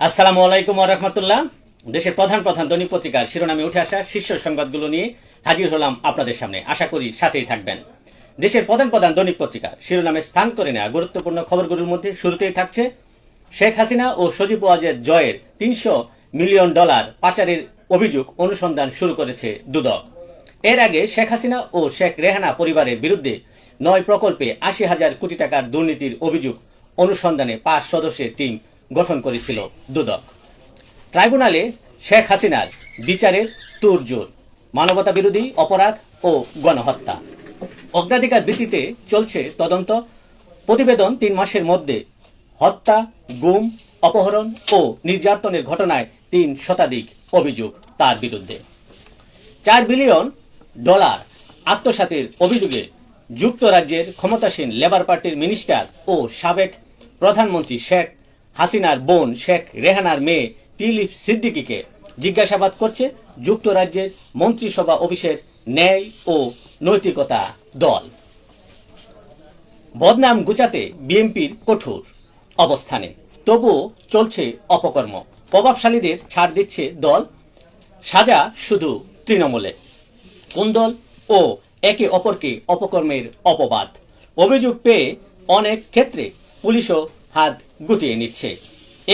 আসসালামু আলাইকুম রহমতুল্লাহ। দেশের প্রধান প্রধান দৈনিক পত্রিকার শিরোনামে উঠে আসা শীর্ষ সংবাদগুলো নিয়ে হাজির হলাম আপনাদের সামনে। আশা করি সাথেই থাকবেন। দেশের প্রধান প্রধান দৈনিক পত্রিকা শিরোনামে স্থান করে নেওয়া গুরুত্বপূর্ণ খবরগুলোর মধ্যে শুরুতেই থাকছে শেখ হাসিনা ও সজীব ওয়াজের জয়ের তিনশো মিলিয়ন ডলার পাচারের অভিযোগ অনুসন্ধান শুরু করেছে দুদক। এর আগে শেখ হাসিনা ও শেখ রেহানা পরিবারের বিরুদ্ধে নয় প্রকল্পে আশি হাজার কোটি টাকার দুর্নীতির অভিযোগ অনুসন্ধানে পাঁচ সদস্যের টিম গঠন করেছিল দুদক। ট্রাইব্যুনালে শেখ হাসিনার বিচারের তুরজোর মানবতা বিরোধী অপরাধ ও গণহত্যা। অগ্রাধিকার ভিত্তিতে চলছে তদন্ত, প্রতিবেদন তিন মাসের মধ্যে, হত্যা, গুম, অপহরণ ও নির্যাতনের ঘটনায় তিন শতাধিক অভিযোগ তার বিরুদ্ধে। চার বিলিয়ন ডলার আত্মসাতের অভিযোগে যুক্তরাজ্যের ক্ষমতাসীন লেবার পার্টির মিনিস্টার ও সাবেক প্রধানমন্ত্রী শেখ হাসিনার বোন শেখ রেহানার মেয়ে টিলিপ সিদ্দিকিকে জিজ্ঞাসাবাদ করছে যুক্তরাজ্যের মন্ত্রিসভা অফিসের ন্যায় ও নৈতিকতা দল। বদনাম গুচাতে বিএনপির কঠোর অবস্থানে। তবুও চলছে অপকর্ম। প্রভাবশালীদের ছাড় দিচ্ছে দল। সাজা শুধু তৃণমূলে। কোন দল ও একে অপরকে অপকর্মের অপবাদ। অভিযোগ পেয়ে অনেক ক্ষেত্রে পুলিশও হাত গুটিয়ে নিচ্ছে।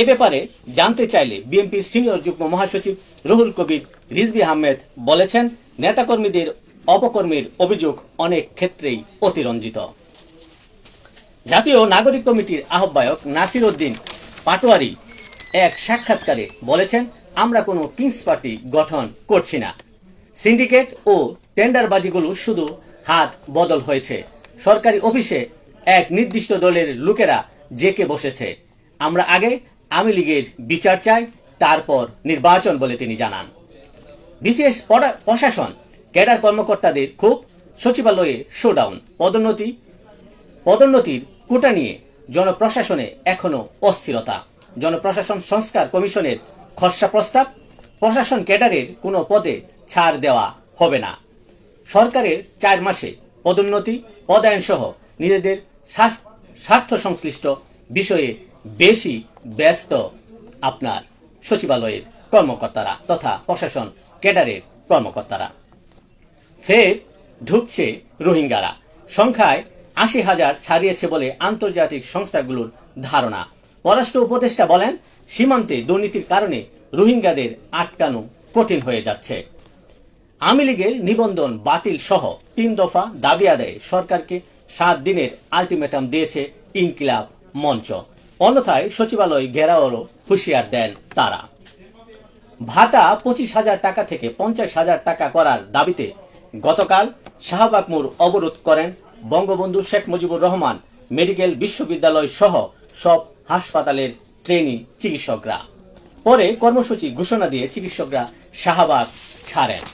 এ ব্যাপারে জানতে চাইলে বিএনপির সিনিয়র যুগ্ম মহাসচিব রুহুল কবির রিজবি আহমেদ বলেছেন, নেতাকর্মীদের অপকর্মের অভিযোগ অনেক ক্ষেত্রেই অতিরঞ্জিত। জাতীয় নাগরিক কমিটির আহ্বায়ক নাসির উদ্দিন পাটোয়ারি এক সাক্ষাৎকারে বলেছেন, আমরা কোনো কিংস পার্টি গঠন করছি না। সিন্ডিকেট ও টেন্ডারবাজিগুলো শুধু হাত বদল হয়েছে। সরকারি অফিসে এক নির্দিষ্ট দলের লোকেরা জেকে বসেছে। আমরা আগে আওয়ামী লীগের বিচার চাই, তারপর নির্বাচন বলে তিনি জানান। বিশেষ প্রশাসন, ক্যাডার কর্মকর্তাদের খুব সচিবালয়ে শোডাউন পদোন্নতি, পদোন্নতির কোটা নিয়ে জনপ্রশাসনে এখনও অস্থিরতা। জনপ্রশাসন সংস্কার কমিশনের খসড়া প্রস্তাব, প্রশাসন ক্যাডারের কোনো পদে ছাড় দেওয়া হবে না। সরকারের চার মাসে পদোন্নতি পদায়ন সহ নিজেদের স্বাস- স্বার্থ সংশ্লিষ্ট বিষয়ে বেশি ব্যস্ত আপনার সচিবালয়ের কর্মকর্তারা তথা প্রশাসন ক্যাডারের কর্মকর্তারা। ফের ঢুকছে রোহিঙ্গারা। সংখ্যায় আশি হাজার ছাড়িয়েছে বলে আন্তর্জাতিক সংস্থাগুলোর ধারণা। পররাষ্ট্র উপদেষ্টা বলেন, সীমান্তে দুর্নীতির কারণে রোহিঙ্গাদের আটকানো কঠিন হয়ে যাচ্ছে। আওয়ামী লীগের নিবন্ধন বাতিল সহ তিন দফা দাবি আদায়ে সরকারকে সাত দিনের আলটিমেটাম দিয়েছে ইনকিলাব মঞ্চ। অন্যথায় সচিবালয় ঘেরাওয়ারও হুঁশিয়ার দেন তারা। ভাতা পঁচিশ হাজার টাকা থেকে পঞ্চাশ হাজার টাকা করার দাবিতে গতকাল শাহবাগ মোড় অবরোধ করেন বঙ্গবন্ধু শেখ মুজিবুর রহমান, মেডিকেল বিশ্ববিদ্যালয় সহ সব হাসপাতালের ট্রেনি চিকিৎসকরা। পরে কর্মসূচি ঘোষণা দিয়ে চিকিৎসকরা শাহবাগ ছাড়েন।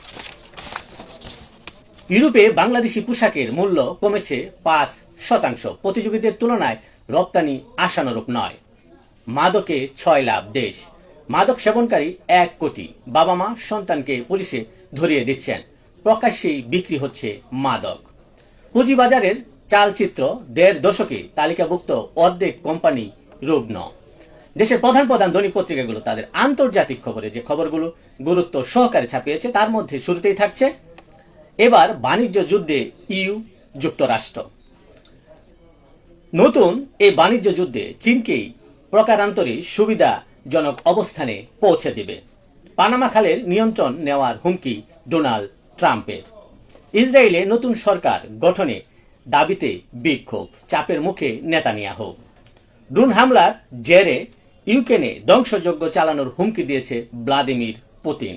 ইউরোপে বাংলাদেশি পোশাকের মূল্য কমেছে পাঁচ শতাংশ। প্রতিযোগীদের তুলনায় রপ্তানি আশানুরূপ নয়। মাদকে ছয় লাভ দেশ। মাদক সেবনকারী এক কোটি। বাবা মা সন্তানকে পুলিশে ধরিয়ে দিচ্ছেন। প্রকাশ্যেই বিক্রি হচ্ছে মাদক। পুঁজিবাজারের চালচিত্র দেড় দশকে তালিকাভুক্ত অর্ধেক কোম্পানি রুগ্ন। দেশের প্রধান প্রধান দৈনিক পত্রিকাগুলো তাদের আন্তর্জাতিক খবরে যে খবরগুলো গুরুত্ব সহকারে ছাপিয়েছে, তার মধ্যে শুরুতেই থাকছে এবার বাণিজ্য যুদ্ধে ইউ যুক্তরাষ্ট্র। নতুন এই বাণিজ্য যুদ্ধে চীনকেই প্রকারান্তরে সুবিধাজনক অবস্থানে পৌঁছে দেবে। পানামা খালের নিয়ন্ত্রণ নেওয়ার হুমকি ডোনাল্ড ট্রাম্পের। ইসরায়েলে নতুন সরকার গঠনে দাবিতে বিক্ষোভ, চাপের মুখে নেতানিয়াহু। ড্রোন হামলার জেরে ইউক্রেনে ধ্বংসযজ্ঞ চালানোর হুমকি দিয়েছে ভ্লাদিমির পুতিন।